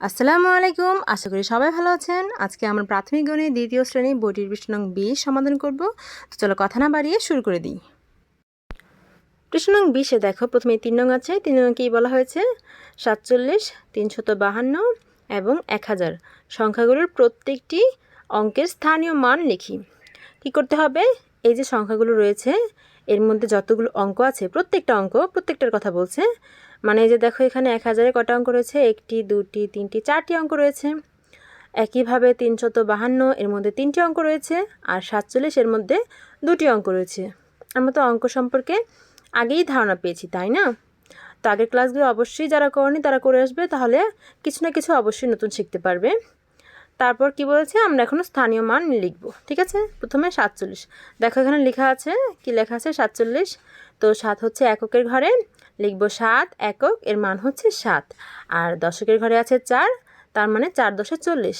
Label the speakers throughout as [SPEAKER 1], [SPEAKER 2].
[SPEAKER 1] আসসালামু আলাইকুম। আশা করি সবাই ভালো আছেন। আজকে আমরা প্রাথমিক গণিত, দ্বিতীয় শ্রেণি, বইটির পৃষ্ঠ নং বিশ সমাধান করব। তো চলো কথা না বাড়িয়ে শুরু করে দিই। পৃষ্ঠ নং বিশে দেখো, প্রথমে তিন নং আছে, তিন নং কী বলা হয়েছে? সাতচল্লিশ, তিনশত বাহান্ন এবং এক হাজার। সংখ্যাগুলোর প্রত্যেকটি অঙ্কের স্থানীয় মান লিখি। কী করতে হবে? এই যে সংখ্যাগুলো রয়েছে, এর মধ্যে যতগুলো অঙ্ক আছে, প্রত্যেকটা অঙ্ক প্রত্যেকটার কথা বলছে। মানে যে দেখো এখানে এক হাজারে কটা অঙ্ক রয়েছে, একটি, দুটি, তিনটি, চারটি অঙ্ক রয়েছে। একইভাবে তিনশত বাহান্ন, এর মধ্যে তিনটি অঙ্ক রয়েছে আর সাতচল্লিশ, এর মধ্যে দুটি অঙ্ক রয়েছে। আমরা তো অঙ্ক সম্পর্কে আগেই ধারণা পেয়েছি, তাই না? তো আগের ক্লাসগুলো অবশ্যই যারা করেনি তারা করে আসবে, তাহলে কিছু না কিছু অবশ্যই নতুন শিখতে পারবে। তারপর কি বলেছে? আমরা এখনও স্থানীয় মান লিখব। ঠিক আছে? প্রথমে সাতচল্লিশ। দেখো এখানে লেখা আছে, কি লেখা আছে? সাতচল্লিশ। তো সাত হচ্ছে এককের ঘরে, লিখব সাত, একক, এর মান হচ্ছে সাত। আর দশকের ঘরে আছে চার, তার মানে চার দশে চল্লিশ।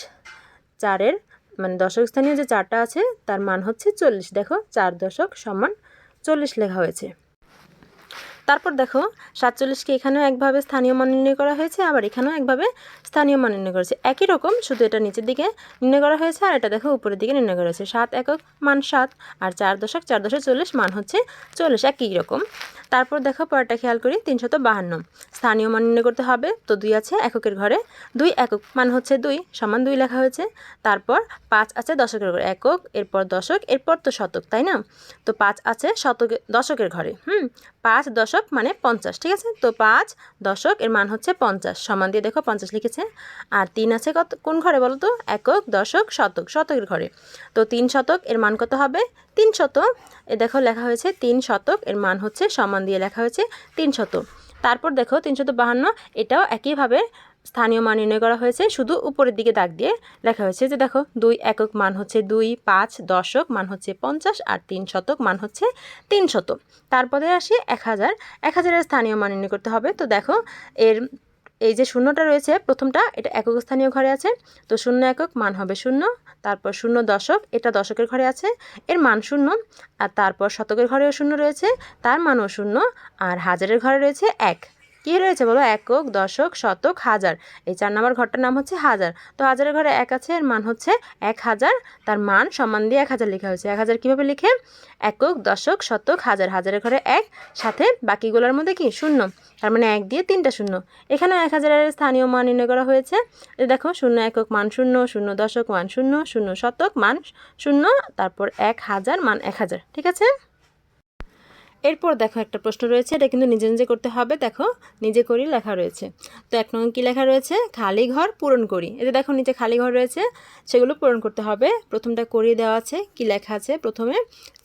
[SPEAKER 1] চারের মানে দশক স্থানীয় যে চারটা আছে, তার মান হচ্ছে চল্লিশ। দেখো, চার দশক সমান চল্লিশ লেখা হয়েছে। তারপর দেখো সাতচল্লিশকে এখানেও একভাবে স্থানীয় মান নির্ণয় করা হয়েছে, আবার এখানেও একভাবে স্থানীয় মান নির্ণয় করেছে। একই রকম, শুধু এটা নিচের দিকে নির্ণয় করা হয়েছে আর এটা দেখো উপরের দিকে নির্ণয় করা হয়েছে। সাত একক মান সাত আর চার দশক চার দশক চল্লিশ মান হচ্ছে চল্লিশ, একই রকম। তারপর দেখো পরেরটা খেয়াল করি, তিনশত বাহান্ন। স্থানীয় মান নির্ণয় করতে হবে। তো দুই আছে এককের ঘরে। দুই একক মান হচ্ছে দুই, সমান দুই লেখা হয়েছে। তারপর পাঁচ আছে দশকের ঘরে। একক, এরপর দশক, এরপর তো শতক, তাই না? তো পাঁচ আছে শতকে দশকের ঘরে। হুম? পাঁচ দশক মানে পঞ্চাশ, ঠিক আছে? তো পাঁচ দশক এর মান হচ্ছে পঞ্চাশ। সমান দিয়ে দেখো পঞ্চাশ লিখেছে। আর তিন আছে কত কোন ঘরে বলো তো? একক, দশক, শতক, শতকের ঘরে। তো তিন শতক এর মান কত হবে? তিন শত এ দেখো লেখা হয়েছে তিন শতক এর মান হচ্ছে সমান দিয়ে লেখা হয়েছে তিন শত তারপর দেখো তিনশত বাহান্ন, এটাও একইভাবে স্থানীয় মান নির্ণয় করা হয়েছে। শুধু উপরের দিকে দাগ দিয়ে লেখা হয়েছে যে দেখো দুই একক মান হচ্ছে দুই, পাঁচ দশক, মান হচ্ছে পঞ্চাশ আর তিন শতক, মান হচ্ছে তিন শত তারপরে আসি এক হাজার। এক হাজারের স্থানীয় মান নির্ণয় করতে হবে। তো দেখো এর এই যে শূন্যটা রয়েছে, প্রথমটা এটা একক স্থানীয় ঘরে আছে, তো শূন্য একক মান হবে শূন্য, তারপর শূন্য দশক, এটা দশকের ঘরে আছে, এর মান শূন্য, আর তারপর শতকের ঘরেও শূন্য রয়েছে, তার মানও শূন্য, আর হাজারের ঘরে রয়েছে এক। কী রয়েছে বলো? একক, দশক, শতক, হাজার। এই চার নম্বর ঘরটার নাম হচ্ছে হাজার। তো হাজারের ঘরে এক আছে, এর মান হচ্ছে এক হাজার। তার মান সমান দিয়ে এক হাজার লেখা হয়েছে। এক হাজার কীভাবে লিখে? একক, দশক, শতক, হাজার। হাজারের ঘরে এক, সাথে বাকিগুলোর মধ্যে কি? শূন্য। তার মানে এক দিয়ে তিনটা শূন্য। এখানে এক হাজারের স্থানীয় মান নির্ণয় করা হয়েছে। দেখো, শূন্য, একক, মান শূন্য শূন্য, দশক, মান শূন্য শূন্য, শতক, মান শূন্য, তারপর এক হাজার, মান এক হাজার। ঠিক আছে? এরপর দেখো একটা প্রশ্ন রয়েছে, এটা কিন্তু নিজে নিজে করতে হবে। দেখো, নিজে করি লেখা রয়েছে। তো এক নম্বর কী লেখা রয়েছে? খালি ঘর পূরণ করি। এতে দেখো, নিচে খালি ঘর রয়েছে, সেগুলো পূরণ করতে হবে। প্রথমটা করিয়ে দেওয়া আছে, কি লেখা আছে? প্রথমে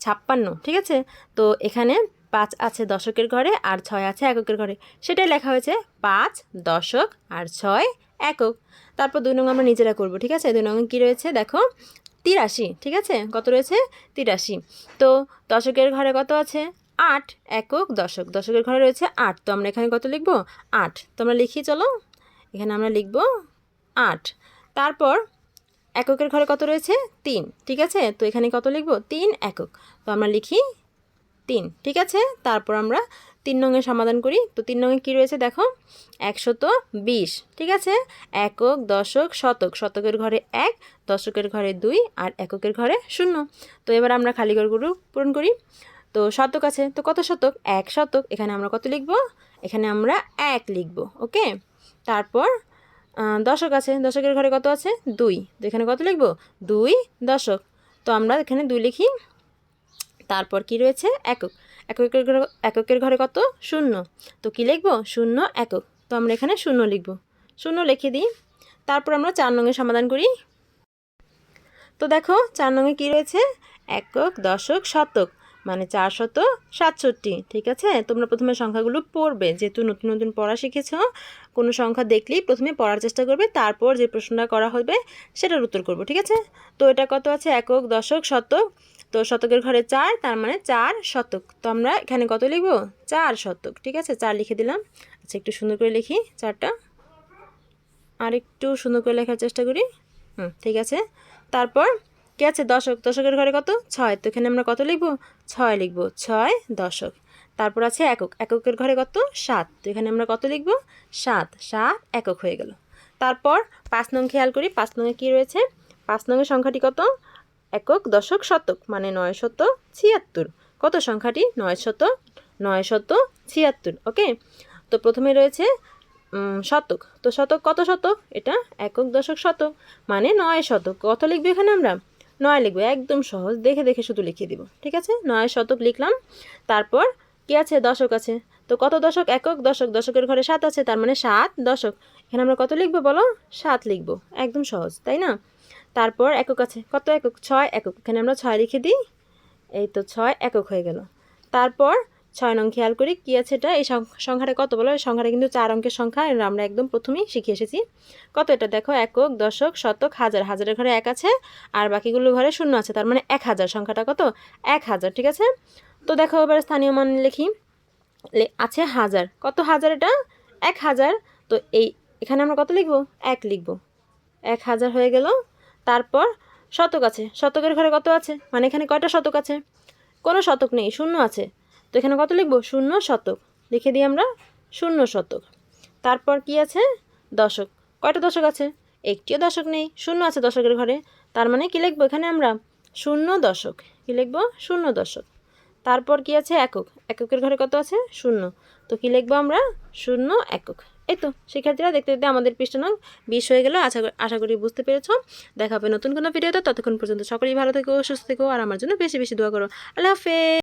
[SPEAKER 1] ছাপ্পান্ন, ঠিক আছে? তো এখানে পাঁচ আছে দশকের ঘরে আর ছয় আছে এককের ঘরে। সেটাই লেখা হয়েছে, পাঁচ দশক আর ছয় একক। তারপর দুই নং আমরা নিজেরা করব, ঠিক আছে? দুই নং কী রয়েছে? দেখো, তিরাশি, ঠিক আছে? কত রয়েছে? তিরাশি। তো দশকের ঘরে কত আছে? আট একক দশক। দশকের ঘরে রয়েছে আট। তো আমরা এখানে কত লিখব? আট। তো আমরা লিখি, চলো। এখানে আমরা লিখব আট। তারপর এককের ঘরে কত রয়েছে? তিন। ঠিক আছে? তো এখানে কত লিখব? তিন একক। তো আমরা লিখি তিন। ঠিক আছে? তারপর আমরা তিন নঙের সমাধান করি। তো তিন নঙে কী রয়েছে? দেখো, একশত বিশ। ঠিক আছে? একক, দশক, শতক। শতকের ঘরে এক, দশকের ঘরে দুই আর এককের ঘরে শূন্য। তো এবার আমরা খালি ঘরগুলো পূরণ করি। তো শতক আছে, তো কত শতক? এক শতক। এখানে আমরা কত লিখব? এখানে আমরা এক লিখব, ওকে? তারপর দশক আছে। দশকের ঘরে কত আছে? দুই। তো এখানে কত লিখব? দুই দশক। তো আমরা এখানে দুই লিখি। তারপর কি রয়েছে? একক। এককের ঘরে এককের ঘরে কত? শূন্য। তো কি লিখব? শূন্য একক। তো আমরা এখানে শূন্য লিখব। শূন্য লিখে দিই। তারপর আমরা চার নঙের সমাধান করি। তো দেখো, চার নঙে কী রয়েছে? একক, দশক, শতক। মানে চারশত সাতষট্টি, ঠিক আছে? তোমরা প্রথমে সংখ্যাগুলো পড়বে। যেহেতু নতুন নতুন পড়া শিখেছ, কোনো সংখ্যা দেখলেই প্রথমে পড়ার চেষ্টা করবে, তারপর যে প্রশ্নটা করা হবে সেটার উত্তর করব, ঠিক আছে? তো এটা কত আছে? একক, দশক, শতক। তো শতকের ঘরে চার, তার মানে চার শতক। তো আমরা এখানে কত লিখব? চার শতক, ঠিক আছে? চার লিখে দিলাম। আচ্ছা একটু সুন্দর করে লিখি চারটা। আর একটু সুন্দর করে লেখার চেষ্টা করি। হুম, ঠিক আছে? তারপর কে আছে? দশক। দশকের ঘরে কত? ছয়। তো এখানে আমরা কত লিখব? ছয় লিখব। ছয় দশক। তারপর আছে একক। এককের ঘরে কত? সাত। তো এখানে আমরা কত লিখব? সাত। সাত একক হয়ে গেল। তারপর পাঁচ নং খেয়াল করি। পাঁচ নংয়ে কী রয়েছে? পাঁচ নংয়ের সংখ্যাটি কত? একক, দশক, শতক। মানে নয় শত, ছিয়াত্তর। কত সংখ্যাটি? নয় শত নয় শত, ছিয়াত্তর। ওকে? তো প্রথমে রয়েছে শতক। তো শতক কত শতক? এটা একক, দশক, শতক। মানে নয় শতক। কত লিখব এখানে আমরা? নয় লিখব, একদম সহজ। দেখে দেখে শুধু লিখিয়ে দিব, ঠিক আছে? নয় শতক লিখলাম, তারপর কি আছে? দশক আছে। তো কত দশক? একক দশক, দশকের ঘরে সাত আছে, তার মানে সাত দশক। এখানে আমরা কত লিখব বলো? সাত লিখব, একদম সহজ, তাই না? তারপর একক আছে, কত একক? ছয় একক। এখানে আমরা ছয় লিখে দিই, এই তো ছয় একক হয়ে গেল। তারপর ছয় নং খেয়াল করি কী আছে এটা? এই সংখ্যাটা কত বলো? সংখ্যাটা কিন্তু চার অঙ্কের সংখ্যা আমরা একদম প্রথমেই শিখে এসেছি। কত এটা দেখো? একক, দশক, শতক, হাজার। হাজারের ঘরে এক আছে, আর বাকিগুলো ঘরে শূন্য আছে, তার মানে এক হাজার। সংখ্যাটা কত? এক হাজার, ঠিক আছে? তো দেখো এবার স্থানীয় মান লিখি। আছে হাজার। কত হাজার এটা? এক হাজার। তো এই এখানে আমরা কত লিখব? এক লিখব। এক হাজার হয়ে গেল। তারপর শতক আছে। শতকের ঘরে কত আছে? মানে এখানে কয়টা শতক আছে? কোনো শতক নেই, শূন্য আছে। তো এখানে কত লিখব? শূন্য শতক। লিখে দিই আমরা শূন্য শতক। তারপর কি আছে? দশক। কয়টা দশক আছে? একটিও দশক নেই। শূন্য আছে দশকের ঘরে। তার মানে কি লিখব এখানে আমরা? শূন্য দশক। কি লিখব? শূন্য দশক। তারপর কি আছে? একক। এককের ঘরে কত আছে? শূন্য। তো কি লিখব আমরা? শূন্য একক। এই তো, শিক্ষার্থীরা দেখতে দেখতে আমাদের পৃষ্ঠ বিশ হয়ে গেল। আশা আশা করি বুঝতে পেরেছ। দেখা হবে নতুন কোনো ভিডিওতে। ততক্ষণ পর্যন্ত সকলেই ভালো থেকো, সুস্থ থেকো, আর আমার জন্য বেশি বেশি দোয়া করো। আল্লাহ হাফেজ।